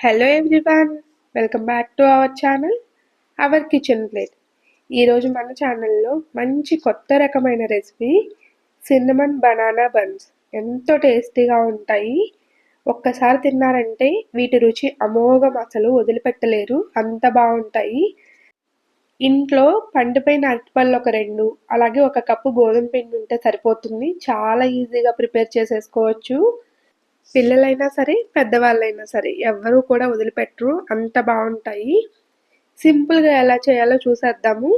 Hello everyone welcome back to our channel our kitchen plate ఈరోజు మన ఛానల్లో మంచి కొత్త రకమైన రెసిపీ సిన్నమన్ బనానా బన్స్ ఎంతో టేస్టీగా ఉంటాయి. ఒక్కసారి తిన్నారంటే వీటి రుచి అమోఘం అసలు వదిలిపెట్టలేరు అంత బాగుంటాయి. ఇంట్లో పండిపోయిన అరటిపళ్ళు ఒక రెండు అలాగే ఒక కప్పు గోధుమ పిండి ఉంటే సరిపోతుంది. చాలా ఈజీగా ప్రిపేర్ చేసేసుకోవచ్చు. పిల్లలైనా సరే పెద్దవాళ్ళైనా సరే ఎవ్వరూ కూడా వదిలిపెట్టరు. అంత బాగుంటాయి. సింపుల్గా ఎలా చేయాలో చూసేద్దాము.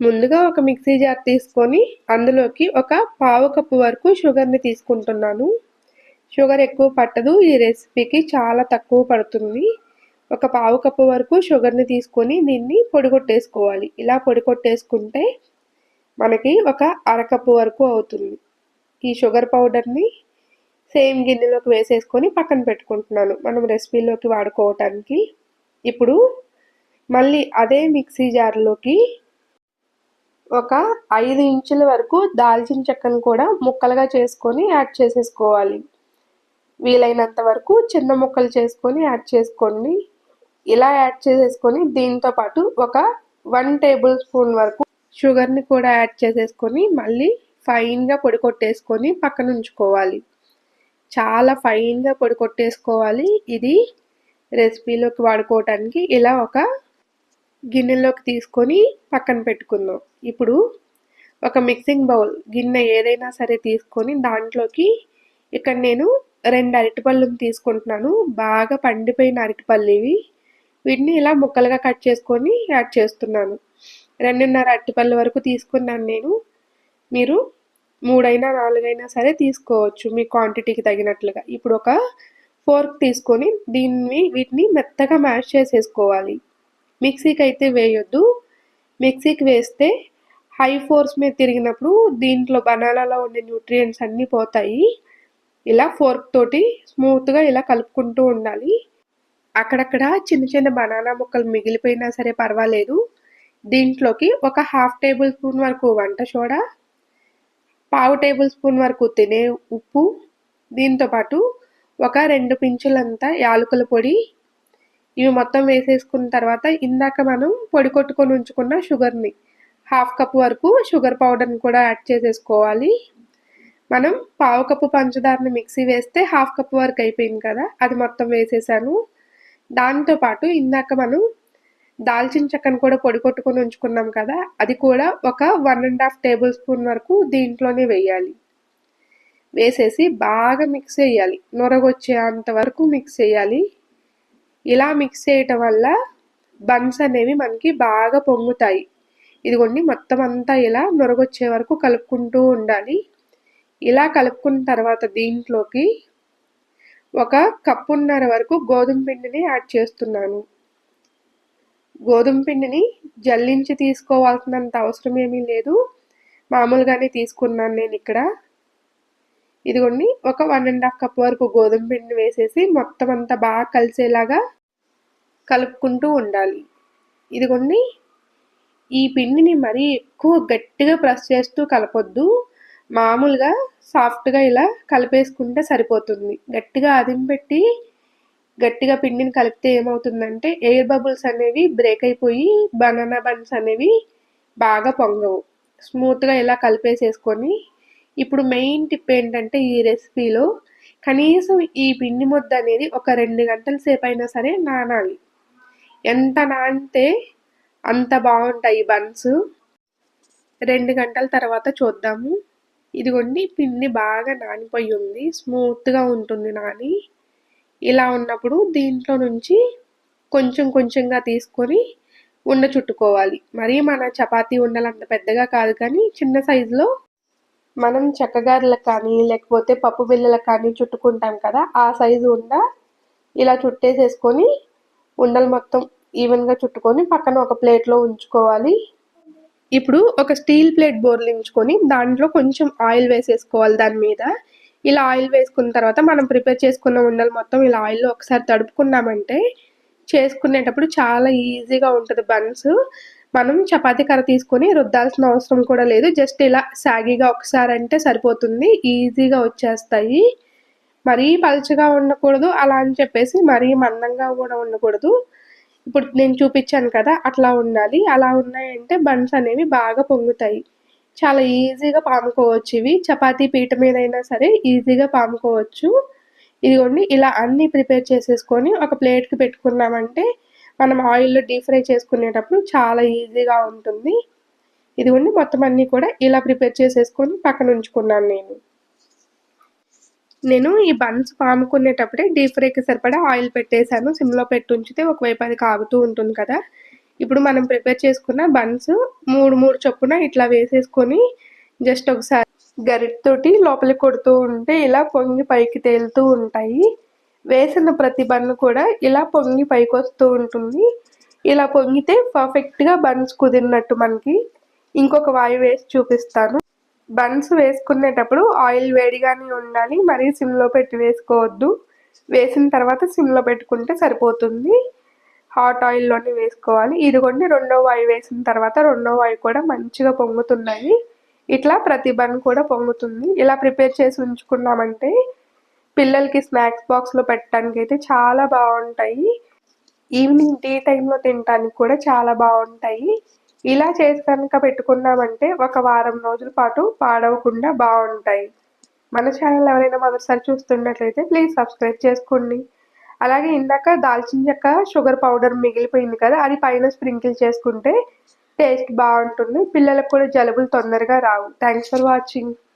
ముందుగా ఒక మిక్సీ జార్ తీసుకొని అందులోకి ఒక పావు కప్పు వరకు షుగర్ని తీసుకుంటున్నాను. షుగర్ ఎక్కువ పట్టదు. ఈ రెసిపీకి చాలా తక్కువ పడుతుంది. ఒక పావు కప్పు వరకు షుగర్ని తీసుకొని దీన్ని పొడి కొట్టేసుకోవాలి. ఇలా పొడి కొట్టేసుకుంటే మనకి ఒక అరకప్పు వరకు అవుతుంది. ఈ షుగర్ పౌడర్ని సేమ్ గిన్నెలోకి వేసేసుకొని పక్కన పెట్టుకుంటున్నాను. మనం రెసిపీలోకి వాడుకోవటానికి. ఇప్పుడు మళ్ళీ అదే మిక్సీ జార్లోకి ఒక ఐదు ఇంచుల వరకు దాల్చిన చెక్కను కూడా ముక్కలుగా చేసుకొని యాడ్ చేసేసుకోవాలి. వీలైనంత వరకు చిన్న ముక్కలు చేసుకొని యాడ్ చేసుకోండి. ఇలా యాడ్ చేసేసుకొని దీంతో పాటు ఒక వన్ టేబుల్ స్పూన్ వరకు షుగర్ని కూడా యాడ్ చేసేసుకొని మళ్ళీ ఫైన్గా పొడి కొట్టేసుకొని పక్కన ఉంచుకోవాలి. చాలా ఫైన్గా పొడి కొట్టేసుకోవాలి. ఇది రెసిపీలోకి వాడుకోవటానికి ఇలా ఒక గిన్నెలోకి తీసుకొని పక్కన పెట్టుకుందాం. ఇప్పుడు ఒక మిక్సింగ్ బౌల్ గిన్నె ఏదైనా సరే తీసుకొని దాంట్లోకి ఇక్కడ నేను రెండు అరటిపళ్ళుని తీసుకుంటున్నాను. బాగా పండిపోయిన అరటిపళ్ళు ఇవి. వీటిని ఇలా ముక్కలుగా కట్ చేసుకొని యాడ్ చేస్తున్నాను. రెండున్నర అరటిపళ్ళు వరకు తీసుకున్నాను నేను. మీరు మూడైనా నాలుగైనా సరే తీసుకోవచ్చు మీ క్వాంటిటీకి తగినట్లుగా. ఇప్పుడు ఒక ఫోర్క్ తీసుకొని దీన్ని వీటిని మెత్తగా మ్యాష్ చేసేసుకోవాలి. మిక్సీకి అయితే వేయొద్దు. మిక్సీకి వేస్తే హై ఫోర్స్ మీద తిరిగినప్పుడు దీంట్లో బనానాలో ఉండే న్యూట్రియంట్స్ అన్నీ పోతాయి. ఇలా ఫోర్క్ తోటి స్మూత్గా ఇలా కలుపుకుంటూ ఉండాలి. అక్కడక్కడ చిన్న చిన్న బనానా ముక్కలు మిగిలిపోయినా సరే పర్వాలేదు. దీంట్లోకి ఒక హాఫ్ టేబుల్ స్పూన్ వరకు వంట సోడా పావు టేబుల్ స్పూన్ వరకు తినే ఉప్పు దీంతోపాటు ఒక రెండు పించులంతా యాలకుల పొడి. ఇవి మొత్తం వేసేసుకున్న తర్వాత ఇందాక మనం పొడి కొట్టుకొని ఉంచుకున్న షుగర్ని హాఫ్ కప్ వరకు షుగర్ పౌడర్ని కూడా యాడ్ చేసేసుకోవాలి. మనం పావు కప్పు పంచదారని మిక్సీ వేస్తే హాఫ్ కప్ వరకు అయిపోయింది కదా అది మొత్తం వేసేసాను. దాంతోపాటు ఇందాక మనం దాల్చిన చెక్కను కూడా పొడి కొట్టుకొని ఉంచుకున్నాం కదా అది కూడా ఒక one and half tablespoon వరకు దీంట్లోనే వేయాలి. వేసేసి బాగా మిక్స్ చేయాలి. నొరగొచ్చేంత వరకు మిక్స్ చేయాలి. ఇలా మిక్స్ చేయటం వల్ల బన్స్ అనేవి మనకి బాగా పొంగుతాయి. ఇదిగోండి మొత్తం అంతా ఇలా నొరగొచ్చే వరకు కలుపుకుంటూ ఉండాలి. ఇలా కలుపుకున్న తర్వాత దీంట్లోకి ఒక కప్పున్నర వరకు గోధుమ పిండిని యాడ్ చేస్తున్నాను. గోధుమ పిండిని జల్లించి తీసుకోవాల్సినంత అవసరం ఏమీ లేదు. మామూలుగానే తీసుకున్నాను నేను ఇక్కడ. ఇదిగోండి ఒక వన్ అండ్ హాఫ్ కప్ వరకు గోధుమ పిండిని వేసేసి మొత్తం అంతా బాగా కలిసేలాగా కలుపుకుంటూ ఉండాలి. ఇదిగోండి ఈ పిండిని మరీ ఎక్కువ గట్టిగా ప్రెస్ చేస్తూ కలపొద్దు. మామూలుగా సాఫ్ట్గా ఇలా కలిపేసుకుంటే సరిపోతుంది. గట్టిగా అదింపెట్టి గట్టిగా పిండిని కలిపితే ఏమవుతుందంటే ఎయిర్ బబుల్స్ అనేవి బ్రేక్ అయిపోయి బనానా బన్స్ అనేవి బాగా పొంగవు. స్మూత్గా ఇలా కలిపేసేసుకొని ఇప్పుడు మెయిన్ టిప్ ఏంటంటే ఈ రెసిపీలో కనీసం ఈ పిండి ముద్ద అనేది ఒక రెండు గంటల సేపు అయినా సరే నానాలి. ఎంత నానితే అంత బాగుంటాయి బన్స్ రెండు గంటల తర్వాత చూద్దాము. ఇదిగోండి పిండి బాగా నానిపోయి ఉంది. స్మూత్గా ఉంటుంది నాని. ఇలా ఉన్నప్పుడు దీంట్లో నుంచి కొంచెం కొంచెంగా తీసుకొని ఉండ చుట్టుకోవాలి. మరీ మన చపాతీ ఉండలు అంత పెద్దగా కాదు కానీ చిన్న సైజులో మనం చెక్కగారెలకు కానీ లేకపోతే పప్పు బిళ్ళలకు కానీ చుట్టుకుంటాం కదా ఆ సైజు ఉండ ఇలా చుట్టేసేసుకొని ఉండలు మొత్తం ఈవెన్గా చుట్టుకొని పక్కన ఒక ప్లేట్లో ఉంచుకోవాలి. ఇప్పుడు ఒక స్టీల్ ప్లేట్ బోర్లించుకొని దాంట్లో కొంచెం ఆయిల్ వేసేసుకోవాలి దాని మీద. ఇలా ఆయిల్ వేసుకున్న తర్వాత మనం ప్రిపేర్ చేసుకున్న ఉండలు మొత్తం ఇలా ఆయిల్లో ఒకసారి తడుపుకున్నామంటే చేసుకునేటప్పుడు చాలా ఈజీగా ఉంటుంది బన్స్. మనం చపాతీ కర్ర తీసుకొని రుద్దాల్సిన అవసరం కూడా లేదు. జస్ట్ ఇలా సాగిగా ఒకసారి అంటే సరిపోతుంది. ఈజీగా వచ్చేస్తాయి. మరీ పలుచగా ఉండకూడదు. అలా అని చెప్పేసి మరీ మందంగా కూడా ఉండకూడదు. ఇప్పుడు నేను చూపించాను కదా అట్లా ఉండాలి. అలా ఉన్నాయంటే బన్స్ అనేవి బాగా పొంగుతాయి. చాలా ఈజీగా పాముకోవచ్చు ఇవి. చపాతీ పీట మీద అయినా సరే ఈజీగా పాముకోవచ్చు. ఇదిగోండి ఇలా అన్నీ ప్రిపేర్ చేసేసుకొని ఒక ప్లేట్కి పెట్టుకున్నామంటే మనం ఆయిల్లో డీప్ ఫ్రై చేసుకునేటప్పుడు చాలా ఈజీగా ఉంటుంది. ఇదిగోండి మొత్తం అన్నీ కూడా ఇలా ప్రిపేర్ చేసేసుకొని పక్కన ఉంచుకున్నాను నేను. నేను ఈ బన్స్ పాముకునేటప్పుడే డీప్ ఫ్రైకి సరిపడా ఆయిల్ పెట్టేశాను. సిమ్లో పెట్టి ఉంచితే ఒకవైపు అది కాగుతూ ఉంటుంది కదా. ఇప్పుడు మనం ప్రిపేర్ చేసుకున్న బన్స్ మూడు మూడు చొప్పున ఇట్లా వేసేసుకొని జస్ట్ ఒకసారి గరిటతోటి లోపలికి కొడుతూ ఉంటే ఇలా పొంగి పైకి తేలుతూ ఉంటాయి. వేసిన ప్రతి బన్ను కూడా ఇలా పొంగి పైకి వస్తూ ఉంటుంది. ఇలా పొంగితే పర్ఫెక్ట్గా బన్స్ కుదిరినట్టు మనకి ఇంకొక వాయు వేసి చూపిస్తాను. బన్స్ వేసుకునేటప్పుడు ఆయిల్ వేడిగానే ఉండాలి మరీ సిమ్లో పెట్టి వేసుకోవద్దు. వేసిన తర్వాత సిమ్లో పెట్టుకుంటే సరిపోతుంది. హాట్ ఆయిల్లోనే వేసుకోవాలి. ఇదిగోండి రెండో వాయు వేసిన తర్వాత రెండో వాయు కూడా మంచిగా పొంగుతున్నాయి ఇట్లా ప్రతి బన్ కూడా పొంగుతుంది. ఇలా ప్రిపేర్ చేసి ఉంచుకున్నామంటే పిల్లలకి స్నాక్స్ బాక్స్లో పెట్టడానికి అయితే చాలా బాగుంటాయి. ఈవినింగ్ టీ టైంలో తినడానికి కూడా చాలా బాగుంటాయి. ఇలా చేసి కనుక పెట్టుకున్నామంటే ఒక వారం రోజుల పాటు పాడవకుండా బాగుంటాయి. మన ఛానల్ ఎవరైనా మొదటిసారి చూస్తున్నట్లయితే ప్లీజ్ సబ్స్క్రైబ్ చేసుకోండి. అలాగే ఇందాక దాల్చిన చెక్క షుగర్ పౌడర్ మిగిలిపోయింది కదా అది పైన స్ప్రింకిల్ చేసుకుంటే టేస్ట్ బాగుంటుంది. పిల్లలకు కూడా జలుబులు తొందరగా రావు. Thanks for watching.